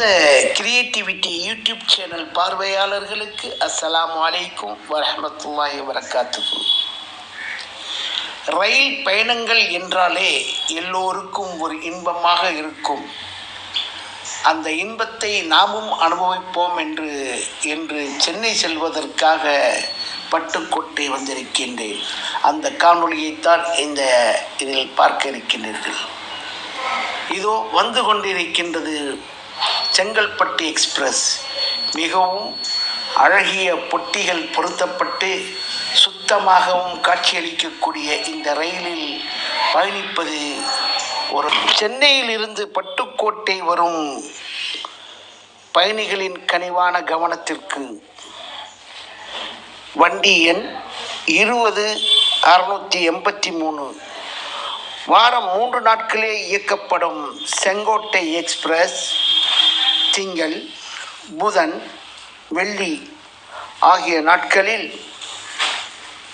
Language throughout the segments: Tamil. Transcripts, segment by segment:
அன்பார்ந்த கிரியேட்டிவிட்டி யூடியூப் சேனல் பார்வையாளர்களுக்கு அஸ்லாம் வலைக்கும் வரமத்துல்லாஹி வரகாத்துக்கு ரயில் பயணங்கள் என்றாலே எல்லோருக்கும் ஒரு இன்பமாக இருக்கும். அந்த இன்பத்தை நாமும் அனுபவிப்போம் என்று என்று சென்னை செல்வதற்காக பட்டுக்கோட்டை வந்திருக்கின்றேன். அந்த காணொளியைத்தான் இந்த இதில் பார்க்க இருக்கின்றீர்கள். இதோ வந்து கொண்டிருக்கின்றது செங்கல்பட்டு எக்ஸ்பிரஸ். மிகவும் அழகிய பொட்டிகள் பொருத்தப்பட்டு சுத்தமாகவும் காட்சியளிக்கக்கூடிய இந்த ரயிலில் பயணிப்பது ஒரு சென்னையிலிருந்து பட்டுக்கோட்டை வரும் பயணிகளின் கனிவான கவனத்திற்கு. வண்டி எண் இருபது அறுநூற்றி எண்பத்தி மூணு. வாரம் மூன்று நாட்களே இயக்கப்படும் செங்கோட்டை எக்ஸ்பிரஸ் திங்கள் புதன் வெள்ளி ஆகிய நாட்களில்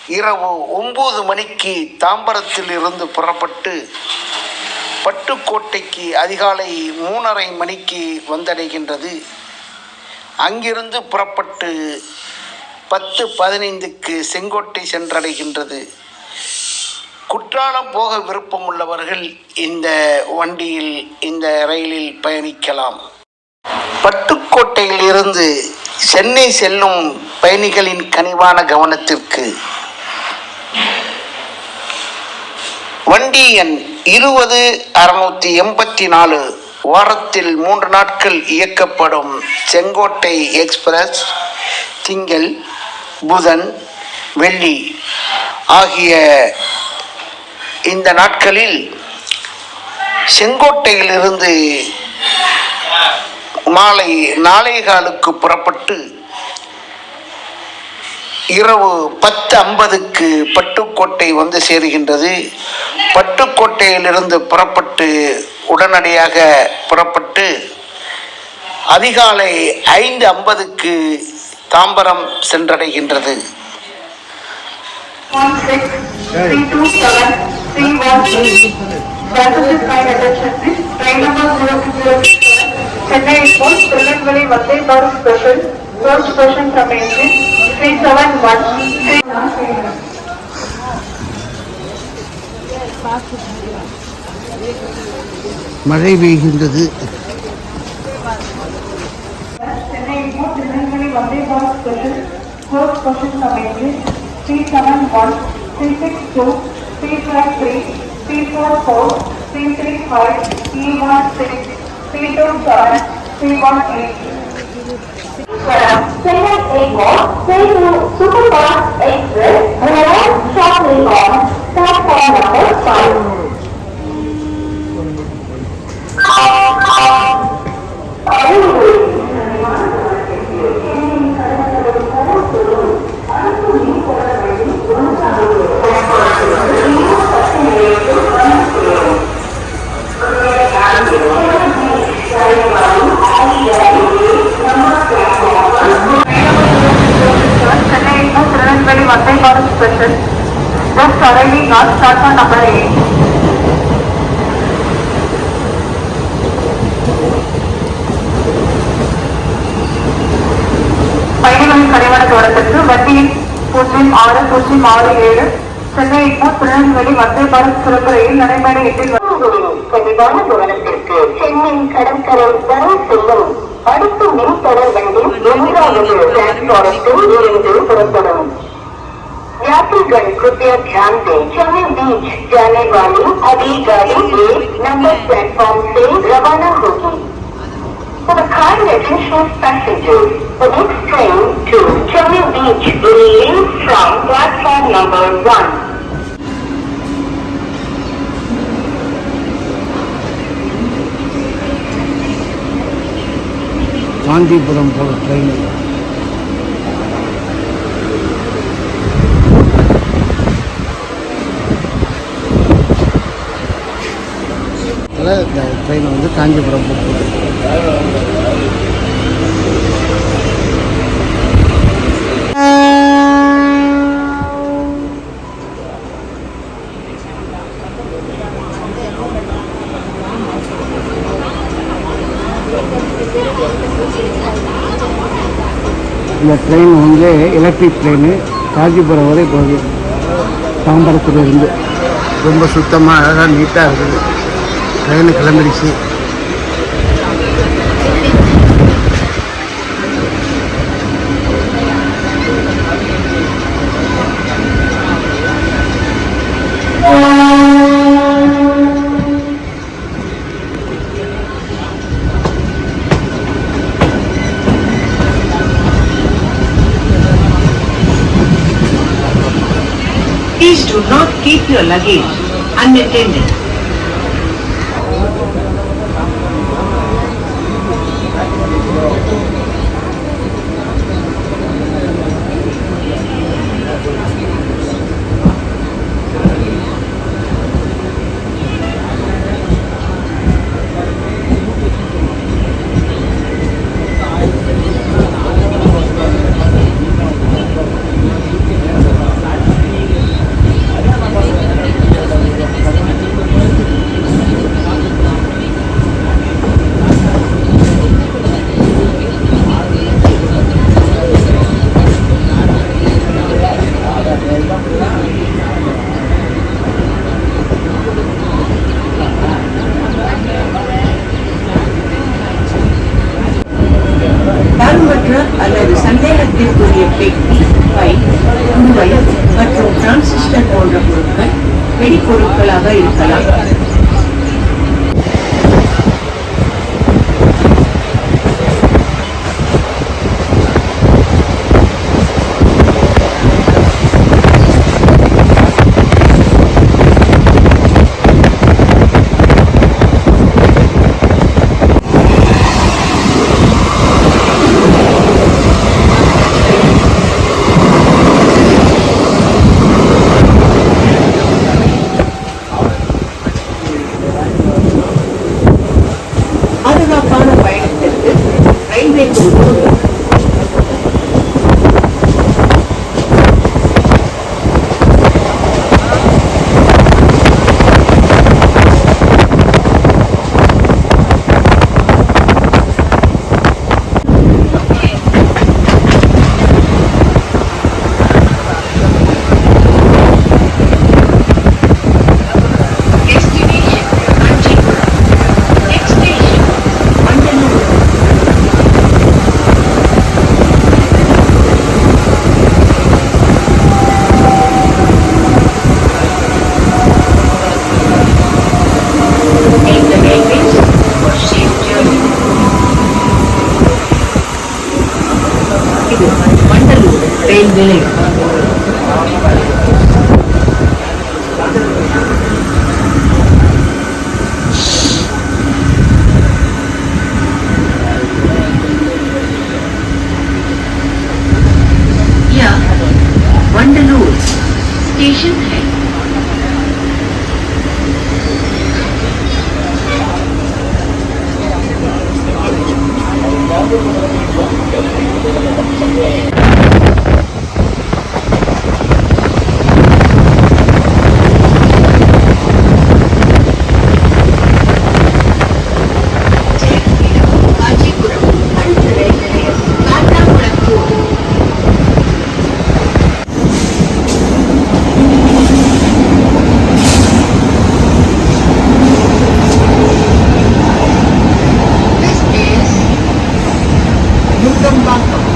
இரவு ஒம்பது மணிக்கு தாம்பரத்தில் இருந்து புறப்பட்டு பட்டுக்கோட்டைக்கு அதிகாலை மூணரை மணிக்கு வந்தடைகின்றது. அங்கிருந்து புறப்பட்டு பத்து பதினைந்துக்கு செங்கோட்டை சென்றடைகின்றது. குற்றாலம் போக விருப்பம் உள்ளவர்கள் இந்த வண்டியில் இந்த ரயிலில் பயணிக்கலாம். பட்டுக்கோட்டையில் இருந்து சென்னை செல்லும் பயணிகளின் கனிவான கவனத்திற்கு வண்டி எண் இருபது அறுநூத்தி எண்பத்தி நாலு வாரத்தில் மூன்று நாட்கள் இயக்கப்படும் செங்கோட்டை எக்ஸ்பிரஸ் திங்கள் புதன் வெள்ளி ஆகிய இந்த நாட்களில் செங்கோட்டையிலிருந்து மாலை நாளைகாலுக்கு புறப்பட்டு இரவு பத்து ஐம்பதுக்கு பட்டுக்கோட்டை வந்து சேருகின்றது. பட்டுக்கோட்டையிலிருந்து புறப்பட்டு உடனடியாக புறப்பட்டு அதிகாலை ஐந்து ஐம்பதுக்கு Tambaram சென்றடைகின்றது. One six Chennai Airport, Tirunelveli மழை பெய்கின்றது. சென்னை திருநெல்வேலி வந்தே பாஸ் ஸ்பெஷல். ஃபோர்த் கொஷன் சமையல் three seven one three six two three five three three three P2 P1 Second A bond, say to superfast. Just arriving at platform number eight. பயணிகளின் கனிவான கவனத்திற்கு வண்டி பூஜ்ஜியம் ஆறு பூஜ்ஜியம் ஆறு ஏழு சென்னை இப்போ திருநெல்வேலி வந்தே பாரத் சிறப்பு ரயில் நடைமேடை எட்டில் கனிவான கவனத்திற்கு சென்னை கடற்கரை வரை செல்லும் அடுத்த மின் தொடர் வண்டி எதிராக பிளாட்ஃபாரத்தில் இருந்து புறப்படும் यात्रीगण कृपया ध्यान दें चेन्नई बीच जाने वाली अगली गाड़ी एक नंबर प्लेटफॉर्म से रवाना होगी For the kind attention of passengers, the next train to Chennai Beach will leave from platform number one. Kanchipuram போகிற ட்ரெயின் அதனால் இந்த ட்ரெயினை வந்து காஞ்சிபுரம் போட்டுருக்கு இந்த ட்ரெயின் வந்து எலக்ட்ரிக் ட்ரெயின் காஞ்சிபுரம் வரை போகுது. தாம்பரத்துலேருந்து. ரொம்ப சுத்தமாக அழகாக நீட்டாக இருக்குது. ட்ரெயின் கிளம்பிடுச்சு Please do not keep your luggage unattended. 可以可以。వంటలు pain village station है gandang to.